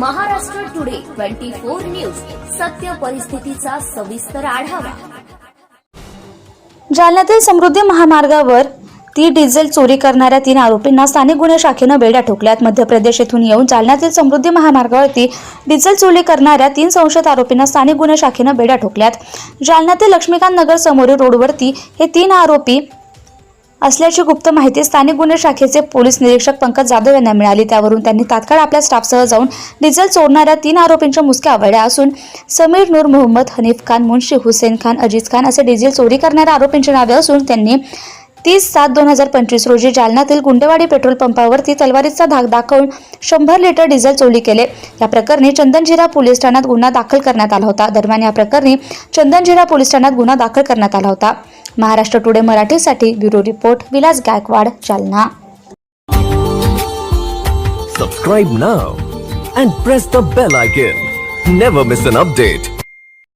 Twenty four news. सत्य परिस्थितीचा सविस्तर आढावा. जालन्यातील समृद्धी महामार्गावर ती डिझेल चोरी करणाऱ्या तीन आरोपींना स्थानिक गुन्हे शाखेनं बेड्या ठोकल्यात. मध्य प्रदेश येथून येऊन जालन्यातील समृद्धी महामार्गावरती डिझेल चोरी करणाऱ्या तीन संशयित आरोपींना स्थानिक गुन्हे शाखेनं बेड्या ठोकल्यात. जालन्यातील लक्ष्मीकांत नगर समोरील रोडवरती हे तीन आरोपी असल्याची गुप्त माहिती स्थानिक गुन्हे शाखेचे पोलीस निरीक्षक पंकज जाधव यांना मिळाली. त्यावरून त्यांनी तात्काळ आपल्या स्टाफसह जाऊन डिझेल चोरणाऱ्या तीन आरोपींच्या मुसक्या आवडल्या असून समीर नूर मोहम्मद हनीफ खान मुन्शी हुसेन खान अजीज खान असे डिझेल चोरी करणाऱ्या आरोपींची नावे असून त्यांनी तीस सात दोन हजार पंचवीस रोजी जालन्यातील गुंडेवाडी पेट्रोल पंपावरती तलवारीचा धाक दाखवून शंभर लिटर डिझेल चोरी केले. या प्रकरणी चंदनजिरा पोलीस ठाण्यात गुन्हा दाखल करण्यात आला होता. दरम्यान या प्रकरणी चंदनजिरा पोलीस ठाण्यात गुन्हा दाखल करण्यात आला होता. महाराष्ट्र टुडे मराठीसाठी bureau report Vilas Gaikwad Jalna subscribe now and press the bell icon never miss an update